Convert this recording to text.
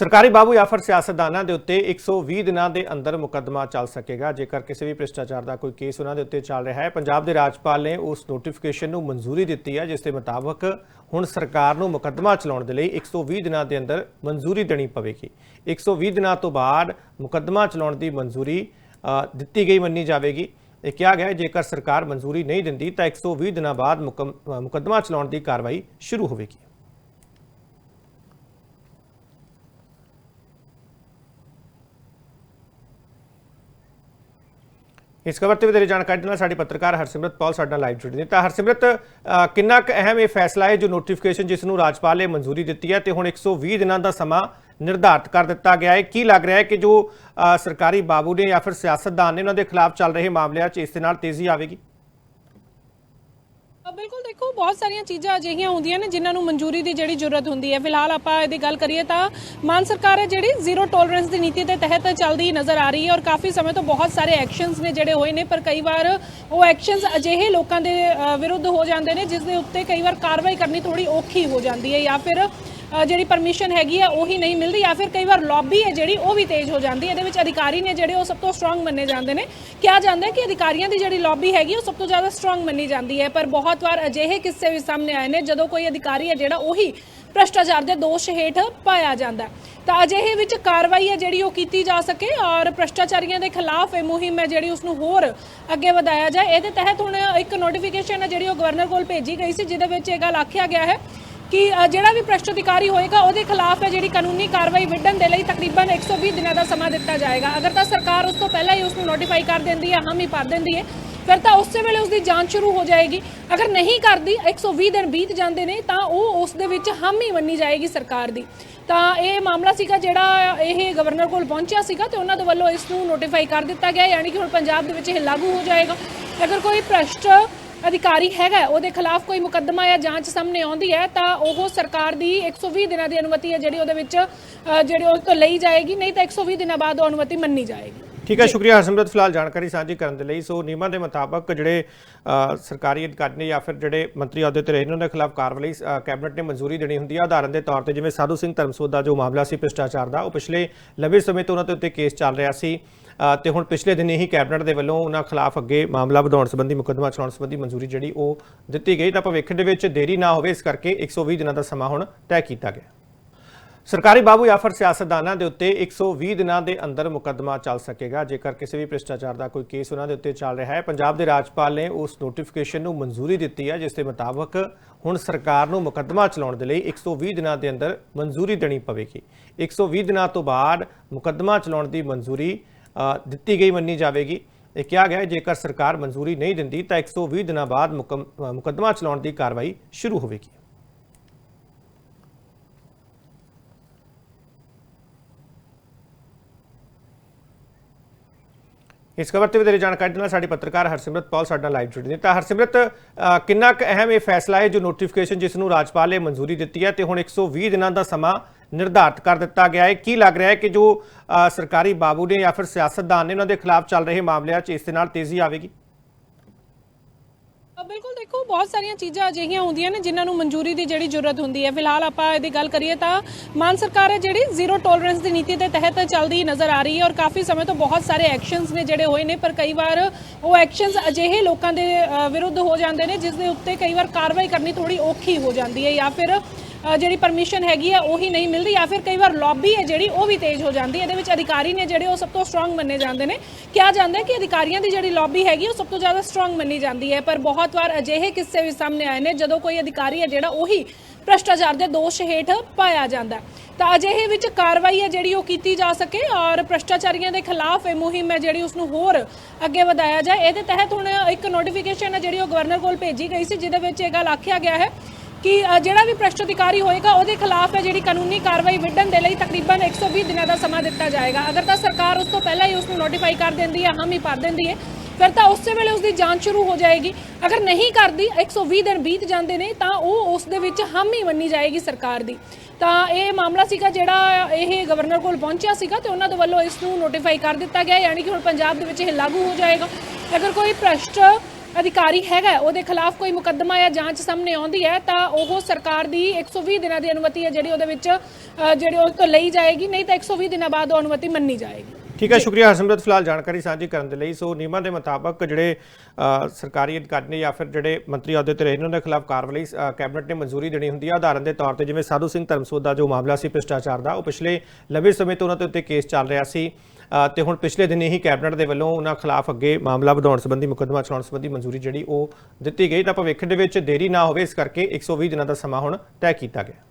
ਸਰਕਾਰੀ ਬਾਬੂ ਜਾਂ ਫਿਰ ਸਿਆਸਤਦਾਨਾਂ ਦੇ ਉੱਤੇ 120 ਦਿਨਾਂ ਦੇ ਅੰਦਰ ਮੁਕੱਦਮਾ ਚੱਲ ਸਕੇਗਾ। ਜੇਕਰ ਕਿਸੇ ਵੀ ਭ੍ਰਿਸ਼ਟਾਚਾਰ ਦਾ ਕੋਈ ਕੇਸ ਉਹਨਾਂ ਦੇ ਉੱਤੇ ਚੱਲ ਰਿਹਾ ਹੈ, ਪੰਜਾਬ ਦੇ ਰਾਜਪਾਲ ਨੇ ਉਸ ਨੋਟੀਫਿਕੇਸ਼ਨ ਨੂੰ ਮਨਜ਼ੂਰੀ ਦਿੱਤੀ ਹੈ, ਜਿਸ ਦੇ ਮੁਤਾਬਕ ਹੁਣ ਸਰਕਾਰ ਨੂੰ ਮੁਕੱਦਮਾ ਚਲਾਉਣ ਦੇ ਲਈ 120 ਦਿਨਾਂ ਦੇ ਅੰਦਰ ਮਨਜ਼ੂਰੀ ਦੇਣੀ ਪਵੇਗੀ। 120 ਦਿਨਾਂ ਤੋਂ ਬਾਅਦ ਮੁਕੱਦਮਾ ਚਲਾਉਣ ਦੀ ਮਨਜ਼ੂਰੀ ਦਿੱਤੀ ਗਈ ਮੰਨੀ ਜਾਵੇਗੀ। ਇਹ ਕਿਹਾ ਗਿਆ ਜੇਕਰ ਸਰਕਾਰ ਮਨਜ਼ੂਰੀ ਨਹੀਂ ਦਿੰਦੀ ਤਾਂ 120 ਦਿਨਾਂ ਬਾਅਦ ਮੁਕੰਮ- ਮੁਕੱਦਮਾ ਚਲਾਉਣ ਦੀ ਕਾਰਵਾਈ ਸ਼ੁਰੂ ਹੋਵੇਗੀ। ਇਸ ਖਬਰ ਤੇ ਵਧੇਰੇ ਜਾਣਕਾਰੀ ਦੇ ਨਾਲ ਸਾਡੇ ਪੱਤਰਕਾਰ ਹਰਸਿਮਰਤ ਪੌਲ ਸਾਡੇ ਨਾਲ ਲਾਈਵ ਜੁੜੀ ਨੇ। ਤਾਂ ਹਰਸਿਮਰਤ ਕਿੰਨਾ ਕੁ ਅਹਿਮ ਇਹ ਫੈਸਲਾ ਹੈ ਜੋ ਨੋਟੀਫਿਕੇਸ਼ਨ ਜਿਸ ਨੂੰ ਰਾਜਪਾਲ ਨੇ ਮਨਜ਼ੂਰੀ ਦਿੱਤੀ ਹੈ ਤੇ ਹੁਣ 120 ਦਿਨਾਂ ਦਾ ਸਮਾਂ ਨਿਰਧਾਰਤ ਕਰ ਦਿੱਤਾ ਗਿਆ ਹੈ। ਕੀ ਲੱਗ ਰਿਹਾ ਹੈ ਕਿ ਜੋ ਸਰਕਾਰੀ ਬਾਬੂ ਨੇ ਜਾਂ ਫਿਰ ਸਿਆਸਤਦਾਨ ਨੇ ਉਹਨਾਂ ਦੇ ਖਿਲਾਫ ਚੱਲ ਰਹੇ ਮਾਮਲਿਆਂ 'ਚ ਇਸ ਦੇ ਨਾਲ ਤੇਜ਼ੀ ਆਵੇਗੀ? ਬਿਲਕੁਲ ਦੇਖੋ, ਬਹੁਤ ਸਾਰੀਆਂ ਚੀਜ਼ਾਂ ਅਜਿਹੀਆਂ ਹੁੰਦੀਆਂ ਨੇ ਜਿਨ੍ਹਾਂ ਨੂੰ ਮਨਜ਼ੂਰੀ ਦੀ ਜਿਹੜੀ ਜ਼ਰੂਰਤ ਹੁੰਦੀ ਹੈ। ਫਿਲਹਾਲ ਆਪਾਂ ਇਹਦੀ ਗੱਲ ਕਰੀਏ ਤਾਂ ਮਾਨ ਸਰਕਾਰ ਹੈ ਜਿਹੜੀ ਜ਼ੀਰੋ ਟੋਲਰੈਂਸ ਦੀ ਨੀਤੀ ਦੇ ਤਹਿਤ ਚੱਲਦੀ ਨਜ਼ਰ ਆ ਰਹੀ ਹੈ ਔਰ ਕਾਫੀ ਸਮੇਂ ਤੋਂ ਬਹੁਤ ਸਾਰੇ ਐਕਸ਼ਨਸ ਨੇ ਜਿਹੜੇ ਹੋਏ ਨੇ, ਪਰ ਕਈ ਵਾਰ ਉਹ ਐਕਸ਼ਨਸ ਅਜਿਹੇ ਲੋਕਾਂ ਦੇ ਵਿਰੁੱਧ ਹੋ ਜਾਂਦੇ ਨੇ ਜਿਸ ਦੇ ਉੱਤੇ ਕਈ ਵਾਰ ਕਾਰਵਾਈ ਕਰਨੀ ਥੋੜੀ ਔਖੀ ਹੋ ਜਾਂਦੀ ਹੈ ਜਾਂ ਫਿਰ ਜਿਹੜੀ ਪਰਮਿਸ਼ਨ ਹੈਗੀ ਹੈ ਉਹੀ ਨਹੀਂ ਮਿਲਦੀ ਜਾਂ ਫਿਰ ਕਈ ਵਾਰ ਲੌਬੀ ਹੈ ਜਿਹੜੀ, ਉਹ ਵੀ ਤੇਜ਼ ਹੋ ਜਾਂਦੀ ਹੈ। ਇਹਦੇ ਵਿੱਚ ਅਧਿਕਾਰੀ ਨੇ ਜਿਹੜੇ, ਉਹ ਸਭ ਤੋਂ ਸਟਰੋਂਗ ਮੰਨੇ ਜਾਂਦੇ ਨੇ। ਕਿਹਾ ਜਾਂਦਾ ਕਿ ਅਧਿਕਾਰੀਆਂ ਦੀ ਜਿਹੜੀ ਲੌਬੀ ਹੈਗੀ, ਉਹ ਸਭ ਤੋਂ ਜ਼ਿਆਦਾ ਸਟਰੋਂਗ ਮੰਨੀ ਜਾਂਦੀ ਹੈ। ਪਰ ਬਹੁਤ ਵਾਰ ਅਜਿਹੇ ਕਿੱਸੇ ਵੀ ਸਾਹਮਣੇ ਆਏ ਨੇ, ਜਦੋਂ ਕੋਈ ਅਧਿਕਾਰੀ ਹੈ ਜਿਹੜਾ, ਉਹੀ ਭ੍ਰਸ਼ਟਾਚਾਰ ਦੇ ਦੋਸ਼ ਹੇਠ ਪਾਇਆ ਜਾਂਦਾ ਤਾਂ ਅਜਿਹੇ ਵਿੱਚ ਕਾਰਵਾਈ ਹੈ ਜਿਹੜੀ, ਉਹ ਕੀਤੀ ਜਾ ਸਕੇ ਔਰ ਭ੍ਰਸ਼ਟਾਚਾਰੀਆਂ ਦੇ ਖਿਲਾਫ ਇਹ ਮੁਹਿੰਮ ਹੈ ਜਿਹੜੀ ਉਸ ਨੂੰ ਹੋਰ ਅੱਗੇ ਵਧਾਇਆ ਜਾਏ। ਇਹਦੇ ਤਹਿਤ ਹੁਣ ਇੱਕ ਨੋਟੀਫਿਕੇਸ਼ਨ ਹੈ ਜਿਹੜੀ, ਉਹ ਗਵਰਨਰ ਕੋਲ ਭੇਜੀ ਗਈ ਸੀ, ਜਿਹਦੇ ਵਿੱਚ ਇਹ ਗੱਲ ਆਖਿਆ ਗਿਆ ਹੈ ਕਿ ਜਿਹੜਾ ਵੀ ਭ੍ਰਸ਼ਟ ਅਧਿਕਾਰੀ ਹੋਏਗਾ, ਉਹਦੇ ਖਿਲਾਫ ਹੈ ਜਿਹੜੀ ਕਾਨੂੰਨੀ ਕਾਰਵਾਈ ਵਿੱਢਣ ਦੇ ਲਈ ਤਕਰੀਬਨ 120 ਦਿਨਾਂ ਦਾ ਸਮਾਂ ਦਿੱਤਾ ਜਾਏਗਾ। ਅਗਰ ਤਾਂ ਸਰਕਾਰ ਉਸ ਤੋਂ ਪਹਿਲਾਂ ਹੀ ਉਸ ਨੂੰ ਨੋਟੀਫਾਈ ਕਰ ਦਿੰਦੀ ਹੈ, ਹਾਮੀ ਭਰ ਦਿੰਦੀ ਹੈ, ਫਿਰ ਤਾਂ ਉਸੇ ਵੇਲੇ ਉਸ ਦੀ ਜਾਂਚ ਸ਼ੁਰੂ ਹੋ ਜਾਏਗੀ। ਅਗਰ ਨਹੀਂ ਕਰਦੀ 120 ਦਿਨ ਬੀਤ ਜਾਂਦੇ ਨੇ, ਤਾਂ ਉਹ ਉਸ ਦੇ ਵਿੱਚ ਹੀ ਮੰਨੀ ਜਾਏਗੀ ਸਰਕਾਰ ਦੀ। ਤਾਂ ਇਹ ਮਾਮਲਾ ਸੀਗਾ ਜਿਹੜਾ ਇਹ ਗਵਰਨਰ ਕੋਲ ਪਹੁੰਚਿਆ ਸੀਗਾ ਤੇ ਉਹਨਾਂ ਦੇ ਵੱਲੋਂ ਇਸ ਨੂੰ ਨੋਟੀਫਾਈ ਕਰ ਦਿੱਤਾ ਗਿਆ, ਯਾਨੀ ਕਿ ਹੁਣ ਪੰਜਾਬ ਦੇ ਵਿੱਚ ਇਹ ਲਾਗੂ ਹੋ ਜਾਏਗਾ। ਅਗਰ ਕੋਈ ਭ੍ਰਸ਼ਟ ਅਧਿਕਾਰੀ ਹੈਗਾ ਉਹਦੇ ਖਿਲਾਫ ਕੋਈ ਮੁਕੱਦਮਾ ਜਾਂ ਜਾਂਚ ਸਾਹਮਣੇ ਆਉਂਦੀ ਹੈ ਤਾਂ ਉਹ ਸਰਕਾਰ ਦੀ 120 ਦਿਨਾਂ ਦੀ ਅਨੁਮਤੀ ਹੈ ਜਿਹੜੀ ਉਹਦੇ ਵਿੱਚ ਜਿਹੜੀ ਉਹ ਤੋਂ ਲਈ ਜਾਏਗੀ ਨਹੀਂ ਤਾਂ 120 ਦਿਨਾਂ ਬਾਅਦ ਉਹ ਅਨੁਮਤੀ ਮੰਨੀ ਜਾਏਗੀ। ਠੀਕ ਹੈ ਸ਼ੁਕਰੀਆ ਹਰਸਿਮਰਤ ਫਿਲਹਾਲ ਜਾਣਕਾਰੀ ਸਾਂਝੀ ਕਰਨ ਦੇ ਲਈ। ਸੋ ਨਿਯਮਾਂ ਦੇ ਮੁਤਾਬਕ ਜਿਹੜੇ ਸਰਕਾਰੀ ਅਧਿਕਾਰੀ ਨੇ ਜਾਂ ਫਿਰ ਜਿਹੜੇ ਮੰਤਰੀ ਅਹੁਦੇ ਤੇ ਰਹੇ ਨੇ ਉਹਨਾਂ ਦੇ ਖਿਲਾਫ ਕਾਰਵਾਈ ਅ, ਕੈਬਨਿਟ ਨੇ ਮਨਜ਼ੂਰੀ ਦੇਣੀ ਹੁੰਦੀ ਹੈ। ਉਦਾਹਰਨ ਦੇ ਤੌਰ ਤੇ ਜਿਵੇਂ ਸਾਧੂ ਸਿੰਘ ਧਰਮਸੋਤ ਦਾ ਜੋ ਮਾਮਲਾ ਸੀ ਭ੍ਰਿਸ਼ਟਾਚਾਰ ਦਾ ਉਹ ਪਿਛਲੇ ਲੰਬੇ ਸਮੇਂ ਤੋਂ ਉਹਨਾਂ ਦੇ ਉੱਤੇ ਕੇਸ ਚੱਲ ਰਿਹਾ ਸੀ। ਤੇ ਹੁਣ ਪਿਛਲੇ ਦਿਨ ਹੀ ਕੈਬਨਿਟ ਦੇ ਵੱਲੋਂ ਉਹਨਾਂ ਖਿਲਾਫ ਅੱਗੇ ਮਾਮਲਾ ਵਧਾਉਣ ਸੰਬੰਧੀ, ਮੁਕੱਦਮਾ ਚਲਾਉਣ ਸੰਬੰਧੀ ਮਨਜ਼ੂਰੀ ਜਿਹੜੀ ਉਹ ਦਿੱਤੀ ਗਈ। ਤਾਂ ਭਵਿੱਖ ਦੇ ਵਿੱਚ ਦੇਰੀ ਨਾ ਹੋਵੇ, ਇਸ ਕਰਕੇ 120 ਦਿਨਾਂ ਦਾ ਸਮਾਂ ਹੁਣ ਤੈਅ ਕੀਤਾ ਗਿਆ। ਸਰਕਾਰੀ ਬਾਬੂ ਜਾਂ ਸਿਆਸਤਦਾਨਾਂ ਦੇ ਉੱਤੇ 120 ਦਿਨਾਂ ਦੇ ਅੰਦਰ ਮੁਕੱਦਮਾ ਚੱਲ ਸਕੇਗਾ। ਜੇਕਰ ਕਿਸੇ ਵੀ ਭ੍ਰਿਸ਼ਟਾਚਾਰ ਦਾ ਕੋਈ ਕੇਸ ਉਹਨਾਂ ਦੇ ਉੱਤੇ ਚੱਲ ਰਿਹਾ ਹੈ, ਪੰਜਾਬ ਦੇ ਰਾਜਪਾਲ ਨੇ ਉਸ ਨੋਟੀਫਿਕੇਸ਼ਨ ਨੂੰ ਮਨਜ਼ੂਰੀ ਦਿੱਤੀ ਹੈ, ਜਿਸ ਦੇ ਮੁਤਾਬਕ ਹੁਣ ਸਰਕਾਰ ਨੂੰ ਮੁਕੱਦਮਾ ਚਲਾਉਣ ਦੇ ਲਈ 120 ਦਿਨਾਂ ਦੇ ਅੰਦਰ ਮਨਜ਼ੂਰੀ ਦੇਣੀ ਪਵੇਗੀ। 120 ਦਿਨਾਂ ਤੋਂ ਬਾਅਦ ਮੁਕੱਦਮਾ ਚਲਾਉਣ ਦੀ ਮਨਜ਼ੂਰੀ ਦਿੱਤੀ ਗਈ ਮੰਨੀ ਜਾਵੇਗੀ। ਇਹ ਕਿਹਾ ਗਿਆ ਜੇਕਰ ਸਰਕਾਰ ਮਨਜ਼ੂਰੀ ਨਹੀਂ ਦਿੰਦੀ, ਤਾਂ 120 ਦਿਨਾਂ ਬਾਅਦ ਮੁਕੰਮ- ਮੁਕੱਦਮਾ ਚਲਾਉਣ ਦੀ ਕਾਰਵਾਈ ਸ਼ੁਰੂ ਹੋਵੇਗੀ। ਇਸ ਖਬਰ ਤੇ ਵਧੇਰੇ ਜਾਣਕਾਰੀ ਦੇ ਨਾਲ ਸਾਡੇ ਪੱਤਰਕਾਰ ਹਰਸਿਮਰਤ ਪਾਲ ਸਾਡੇ ਨਾਲ ਲਾਈਵ ਜੁੜੇ ਨੇ। ਤਾਂ ਹਰਸਿਮਰਤ ਕਿੰਨਾ ਕੁ ਅਹਿਮ ਇਹ ਫੈਸਲਾ ਹੈ ਜੋ ਨੋਟੀਫਿਕੇਸ਼ਨ ਜਿਸ ਨੂੰ ਰਾਜਪਾਲ ਨੇ ਮਨਜ਼ੂਰੀ ਦਿੱਤੀ ਹੈ ਤੇ ਹੁਣ 120 ਦਿਨਾਂ ਦਾ ਸਮਾਂ ਨਿਰਧਾਰਤ ਕਰ ਦਿੱਤਾ ਗਿਆ ਹੈ। ਕੀ ਲੱਗ ਰਿਹਾ ਹੈ ਕਿ ਜੋ ਸਰਕਾਰੀ ਬਾਬੂ ਨੇ ਜਾਂ ਫਿਰ ਸਿਆਸਤਦਾਨ ਨੇ ਉਹਨਾਂ ਦੇ ਖਿਲਾਫ ਚੱਲ ਰਹੇ ਮਾਮਲਿਆਂ 'ਚ ਇਸ ਦੇ ਨਾਲ ਤੇਜ਼ੀ ਆਵੇਗੀ? ਬਿਲਕੁਲ ਦੇਖੋ, ਬਹੁਤ ਸਾਰੀਆਂ ਚੀਜ਼ਾਂ ਅਜਿਹੀਆਂ ਹੁੰਦੀਆਂ ਨੇ ਜਿਨ੍ਹਾਂ ਨੂੰ ਮਨਜ਼ੂਰੀ ਦੀ ਜਿਹੜੀ ਜ਼ਰੂਰਤ ਹੁੰਦੀ ਹੈ। ਫਿਲਹਾਲ ਆਪਾਂ ਇਹਦੀ ਗੱਲ ਕਰੀਏ ਤਾਂ ਮਾਨ ਸਰਕਾਰ ਹੈ ਜਿਹੜੀ ਜ਼ੀਰੋ ਟੋਲਰੈਂਸ ਦੀ ਨੀਤੀ ਦੇ ਤਹਿਤ ਚੱਲਦੀ ਨਜ਼ਰ ਆ ਰਹੀ ਹੈ ਔਰ ਕਾਫੀ ਸਮੇਂ ਤੋਂ ਬਹੁਤ ਸਾਰੇ ਐਕਸ਼ਨਸ ਨੇ ਜਿਹੜੇ ਹੋਏ ਨੇ, ਪਰ ਕਈ ਵਾਰ ਉਹ ਐਕਸ਼ਨਸ ਅਜਿਹੇ ਲੋਕਾਂ ਦੇ ਵਿਰੁੱਧ ਹੋ ਜਾਂਦੇ ਨੇ ਜਿਸ ਦੇ ਉੱਤੇ ਕਈ ਵਾਰ ਕਾਰਵਾਈ ਕਰਨੀ ਥੋੜੀ ਔਖੀ ਹੋ ਜਾਂਦੀ ਹੈ ਜਾਂ ਫਿਰ ਜਿਹੜੀ ਪਰਮਿਸ਼ਨ ਹੈਗੀ ਹੈ ਉਹੀ ਨਹੀਂ ਮਿਲਦੀ ਜਾਂ ਫਿਰ ਕਈ ਵਾਰ ਲੌਬੀ ਹੈ ਜਿਹੜੀ, ਉਹ ਵੀ ਤੇਜ਼ ਹੋ ਜਾਂਦੀ ਹੈ। ਇਹਦੇ ਵਿੱਚ ਅਧਿਕਾਰੀ ਨੇ ਜਿਹੜੇ, ਉਹ ਸਭ ਤੋਂ ਸਟਰੋਂਗ ਮੰਨੇ ਜਾਂਦੇ ਨੇ। ਕਿਹਾ ਜਾਂਦਾ ਕਿ ਅਧਿਕਾਰੀਆਂ ਦੀ ਜਿਹੜੀ ਲੌਬੀ ਹੈਗੀ, ਉਹ ਸਭ ਤੋਂ ਜ਼ਿਆਦਾ ਸਟਰੋਂਗ ਮੰਨੀ ਜਾਂਦੀ ਹੈ। ਪਰ ਬਹੁਤ ਵਾਰ ਅਜਿਹੇ ਕਿੱਸੇ ਵੀ ਸਾਹਮਣੇ ਆਏ ਨੇ, ਜਦੋਂ ਕੋਈ ਅਧਿਕਾਰੀ ਹੈ ਜਿਹੜਾ, ਉਹੀ ਭ੍ਰਸ਼ਟਾਚਾਰ ਦੇ ਦੋਸ਼ ਹੇਠ ਪਾਇਆ ਜਾਂਦਾ ਤਾਂ ਅਜਿਹੇ ਵਿੱਚ ਕਾਰਵਾਈ ਹੈ ਜਿਹੜੀ, ਉਹ ਕੀਤੀ ਜਾ ਸਕੇ ਔਰ ਭ੍ਰਸ਼ਟਾਚਾਰੀਆਂ ਦੇ ਖਿਲਾਫ ਇਹ ਮੁਹਿੰਮ ਹੈ ਜਿਹੜੀ ਉਸ ਨੂੰ ਹੋਰ ਅੱਗੇ ਵਧਾਇਆ ਜਾਏ। ਇਹਦੇ ਤਹਿਤ ਹੁਣ ਇੱਕ ਨੋਟੀਫਿਕੇਸ਼ਨ ਹੈ ਜਿਹੜੀ, ਉਹ ਗਵਰਨਰ ਕੋਲ ਭੇਜੀ ਗਈ ਸੀ, ਜਿਹਦੇ ਵਿੱਚ ਇਹ ਗੱਲ ਆਖਿਆ ਗਿਆ ਹੈ ਕਿ ਜਿਹੜਾ ਵੀ ਭ੍ਰਿਸ਼ਟ ਅਧਿਕਾਰੀ ਹੋਏਗਾ, ਉਹਦੇ ਖਿਲਾਫ ਹੈ ਜਿਹੜੀ ਕਾਨੂੰਨੀ ਕਾਰਵਾਈ ਵਿੱਢਣ ਦੇ ਲਈ ਤਕਰੀਬਨ 120 ਦਿਨਾਂ ਦਾ ਸਮਾਂ ਦਿੱਤਾ ਜਾਏਗਾ। ਅਗਰ ਤਾਂ ਸਰਕਾਰ ਉਸ ਤੋਂ ਪਹਿਲਾਂ ਹੀ ਉਸ ਨੂੰ ਨੋਟੀਫਾਈ ਕਰ ਦਿੰਦੀ ਹੈ, ਹਮ ਹੀ ਭਰ ਦਿੰਦੀ ਹੈ, ਫਿਰ ਤਾਂ ਉਸੇ ਵੇਲੇ ਉਸ ਦੀ ਜਾਂਚ ਸ਼ੁਰੂ ਹੋ ਜਾਏਗੀ। ਅਗਰ ਨਹੀਂ ਕਰਦੀ 120 ਦਿਨ ਬੀਤ ਜਾਂਦੇ ਨੇ, ਤਾਂ ਉਹ ਉਸ ਦੇ ਵਿੱਚ ਹਮ ਹੀ ਮੰਨੀ ਜਾਏਗੀ ਸਰਕਾਰ ਦੀ। ਤਾਂ ਇਹ ਮਾਮਲਾ ਸੀਗਾ ਜਿਹੜਾ ਇਹ ਗਵਰਨਰ ਕੋਲ ਪਹੁੰਚਿਆ ਸੀਗਾ ਤੇ ਉਹਨਾਂ ਦੇ ਵੱਲੋਂ ਇਸ ਨੂੰ ਨੋਟੀਫਾਈ ਕਰ ਦਿੱਤਾ ਗਿਆ, ਯਾਨੀ ਕਿ ਹੁਣ ਪੰਜਾਬ ਦੇ ਵਿੱਚ ਇਹ ਲਾਗੂ ਹੋ ਜਾਏਗਾ। ਅਗਰ ਕੋਈ ਭ੍ਰਸ਼ਟ ਅਧਿਕਾਰੀ ਹੈਗਾ ਉਹਦੇ ਖਿਲਾਫ ਕੋਈ ਮੁਕੱਦਮਾ ਜਾਂ ਜਾਂਚ ਸਾਹਮਣੇ ਆਉਂਦੀ ਹੈ ਤਾਂ ਉਹ ਸਰਕਾਰ ਦੀ 120 ਦਿਨਾਂ ਦੀ ਅਨੁਮਤੀ ਹੈ ਜਿਹੜੀ ਉਹਦੇ ਵਿੱਚ ਜਿਹੜੀ ਉਹ ਤੋਂ ਲਈ ਜਾਏਗੀ ਨਹੀਂ ਤਾਂ 120 ਦਿਨਾਂ ਬਾਅਦ ਉਹ ਅਨੁਮਤੀ ਮੰਨੀ ਜਾਏਗੀ। ਠੀਕ ਹੈ ਸ਼ੁਕਰੀਆ ਹਰਸਿਮਰਤ ਫਿਲਹਾਲ ਜਾਣਕਾਰੀ ਸਾਂਝੀ ਕਰਨ ਦੇ ਲਈ। ਸੋ ਨਿਯਮਾਂ ਦੇ ਮੁਤਾਬਕ ਜਿਹੜੇ ਸਰਕਾਰੀ ਅਧਿਕਾਰੀ ਨੇ ਜਾਂ ਫਿਰ ਜਿਹੜੇ ਮੰਤਰੀ ਅਹੁਦੇ ਤੇ ਰਹੇ ਨੇ ਉਹਨਾਂ ਦੇ ਖਿਲਾਫ ਕਾਰਵਾਈ ਅ, ਕੈਬਨਿਟ ਨੇ ਮਨਜ਼ੂਰੀ ਦੇਣੀ ਹੁੰਦੀ ਹੈ। ਉਦਾਹਰਨ ਦੇ ਤੌਰ ਤੇ ਜਿਵੇਂ ਸਾਧੂ ਸਿੰਘ ਧਰਮਸੋਤ ਦਾ ਜੋ ਮਾਮਲਾ ਸੀ ਭ੍ਰਿਸ਼ਟਾਚਾਰ ਦਾ ਉਹ ਪਿਛਲੇ ਲੰਬੇ ਸਮੇਂ ਤੋਂ ਉਹਨਾਂ ਦੇ ਉੱਤੇ ਕੇਸ ਚੱਲ ਰਿਹਾ ਸੀ। ਤੇ ਹੁਣ ਪਿਛਲੇ ਦਿਨ ਹੀ ਕੈਬਨਿਟ ਦੇ ਵੱਲੋਂ ਉਹਨਾਂ ਖਿਲਾਫ ਅੱਗੇ ਮਾਮਲਾ ਵਧਾਉਣ ਸੰਬੰਧੀ, ਮੁਕੱਦਮਾ ਚਲਾਉਣ ਸੰਬੰਧੀ ਮਨਜ਼ੂਰੀ ਜਿਹੜੀ ਉਹ ਦਿੱਤੀ ਗਈ। ਤਾਂ ਭਵਿੱਖ ਦੇ ਵਿੱਚ ਦੇਰੀ ਨਾ ਹੋਵੇ, ਇਸ ਕਰਕੇ 120 ਦਿਨਾਂ ਦਾ ਸਮਾਂ ਹੁਣ ਤੈਅ ਕੀਤਾ ਗਿਆ।